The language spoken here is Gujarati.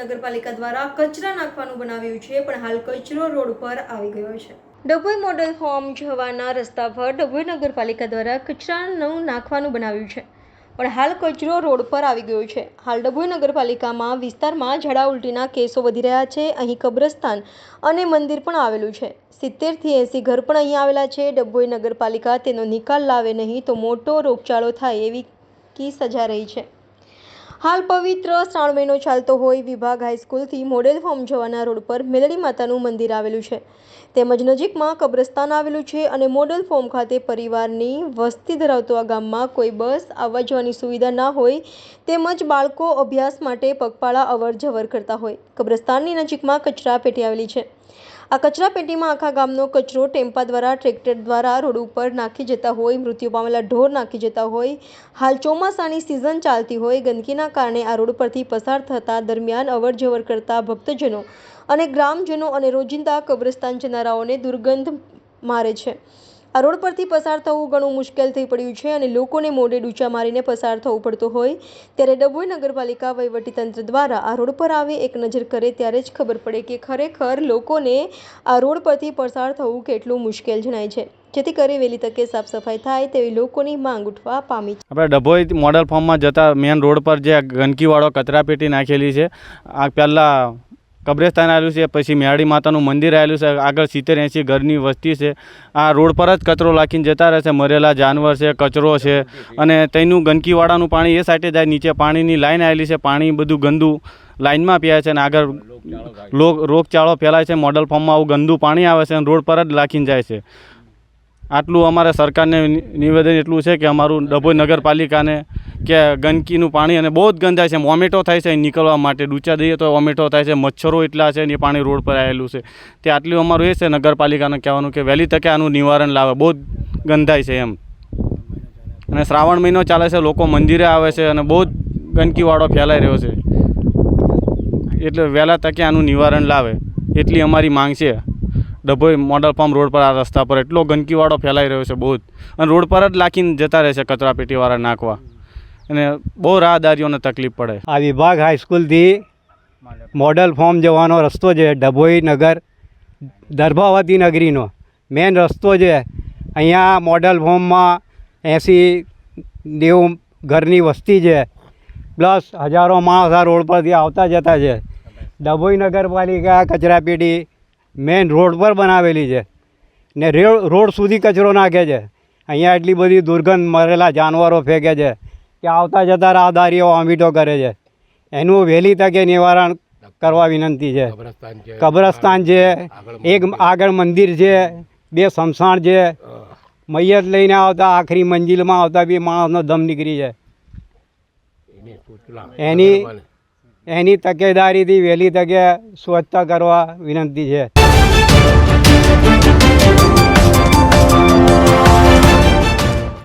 નગરપાલિકા દ્વારા કચરા નાખવાનું બનાવ્યું છે, પણ હાલ કચરો રોડ પર આવી ગયો છે. ડભોઈ મોડલ ફોર્મ જવાના રસ્તા પર ડભોઈ નગરપાલિકા દ્વારા કચરાનું નાખવાનું બનાવ્યું છે, પણ હાલ કચરો રોડ પર આવી ગયો છે. હાલ ડભોઈ નગરપાલિકામાં વિસ્તારમાં ઝાડા ઉલટીના કેસો વધી રહ્યા છે, અહીં કબ્રસ્તાન અને મંદિર પણ આવેલું છે. સિત્તેરથી એંસી ઘર પણ અહીં આવેલા છે ડભોઈ નગરપાલિકા તેનો નિકાલ લાવે નહીં તો મોટો રોગચાળો થાય એવી કી સજા રહી છે. હાલ પવિત્ર શ્રાવણ મહિનો ચાલતો હોય, વિભાગ હાઈસ્કૂલથી મોડેલ ફોર્મ જવાના રોડ પર મેલડી માતાનું મંદિર આવેલું છે. તેમજ નજીકમાં કબ્રસ્તાન આવેલું છે અને મોડેલ ફોર્મ ખાતે પરિવારની વસ્તી ધરાવતો આ ગામમાં કોઈ બસ આવવા જવાની સુવિધા ના હોય, તેમજ બાળકો અભ્યાસ માટે પગપાળા અવર જવર કરતા હોય. કબ્રસ્તાનની નજીકમાં કચરા પેટી આવેલી છે. આ કચરા પેટીમાં આખા ગામનો કચરો ટેમ્પા દ્વારા, ટ્રેક્ટર દ્વારા, રોડ ઉપર નાખી જતા હોય, મૃત્યુ પામેલા ઢોર નાખી જતા હોય. હાલ ચોમાસાની સિઝન ચાલતી હોય, ગંદકીના કારણે આ રોડ પરથી પસાર થતા દરમિયાન અવર જવર કરતા ભક્તજનો અને ગ્રામજનો અને રોજિંદા કબ્રસ્તાન જનારાઓને દુર્ગંધ મારે છે. આ રોડ પરથી પસાર થવું ઘણું મુશ્કેલ થઈ પડ્યું છે અને લોકોને મોઢે ડૂચા મારીને પસાર થવું પડતું હોય ત્યારે ડભોઈ નગરપાલિકા વહીવટીતંત્ર દ્વારા આ રોડ પર આવે એક નજર કરે ત્યારે જ ખબર પડે કે ખરેખર લોકોને આ રોડ પરથી પસાર થવું કેટલું મુશ્કેલ જણાય છે. જેથી કરી વહેલી તકે સાફ સફાઈ થાય તેવી લોકોની માંગ ઉઠવા પામી છે. આપણે ડભોઈ મોડલ ફોર્મમાં જતા મેન રોડ પર જે ગંદકીવાળો કચરાપેટી નાખેલી છે, આ પહેલાં કબ્રસ્તાન આવેલું છે, પછી મેળી માતાનું મંદિર આવેલું છે, આગળ સિત્તેર એંસી ઘરની વસ્તી છે. આ રોડ પર જ કચરો લાખીને જતા રહે છે, મરેલા જાનવર છે, કચરો છે અને તેનું ગંદકીવાળાનું પાણી એ સાઈડે જાય, નીચે પાણીની લાઈન આવેલી છે, પાણી બધું ગંદુ લાઈનમાં પીએ છે અને આગળ રોગ રોગચાળો ફેલાય છે, મોડલ ફોર્મમાં આવું ગંદુ પાણી આવે છે અને રોડ પર જ લાખીને જાય છે. આટલું અમારે સરકારને નિવેદન એટલું છે કે અમારું ડભોઈ નગરપાલિકાને કે ગંદકીનું પાણી અને બહુ જ ગંદાય છે. વોમેટો થાય છે નીકળવા માટે. ડૂચા દઈએ તો વોમેટો થાય છે. મચ્છરો એટલા છે ને એ પાણી રોડ પર આવેલું છે. તે આટલું અમારું એ છે નગરપાલિકાને કહેવાનું કે વહેલી તકે આનું નિવારણ લાવે. બહુ જ ગંધાય છે એમ. અને શ્રાવણ મહિનો ચાલે છે. લોકો મંદિરે આવે છે અને બહુ જ ગંદકીવાળો ફેલાઈ રહ્યો છે. એટલે વહેલા તકે આનું નિવારણ લાવે. એટલી અમારી માંગ છે. ડભોઈ મોડલ ફાર્મ રોડ પર આ રસ્તા પર એટલો ગંદકીવાળો ફેલાઈ રહ્યો છે બહુ જ. અને રોડ પર જ લાખીને જતા રહે છે કચરાપેટીવાળા નાખવા. અને બહુ રાહદારીઓને તકલીફ પડે. આ વિભાગ હાઈસ્કૂલથી મોડલ ફોર્મ જવાનો રસ્તો છે, ડભોઈ નગર, દર્ભાવતી નગરીનો. મેન રસ્તો છે, અહીંયા મોડલ ફોર્મમાં એંસી નેવું ઘરની વસ્તી છે. પ્લસ હજારો માણસ આ રોડ પરથી આવતા જતા છે. ડભોઈ નગરપાલિકા કચરાપેટી મેઇન રોડ પર બનાવેલી છે. ને રોડ સુધી કચરો નાખે છે. અહીંયા એટલી બધી દુર્ગંધ મરેલા જાનવરો ફેંકે છે. કે આવતા જતા રાહદારીઓ વોમિટો કરે છે. એનું વહેલી તકે નિવારણ કરવા વિનંતી છે. કબ્રસ્તાન છે એક આગળ મંદિર છે બે સ્મશાન છે મૈયત લઈને આવતા આખરી મંજિલમાં આવતા બી માણસનો દમ નીકળી છે એની એની તકેદારીથી વહેલી તકે સ્વચ્છતા કરવા વિનંતી છે.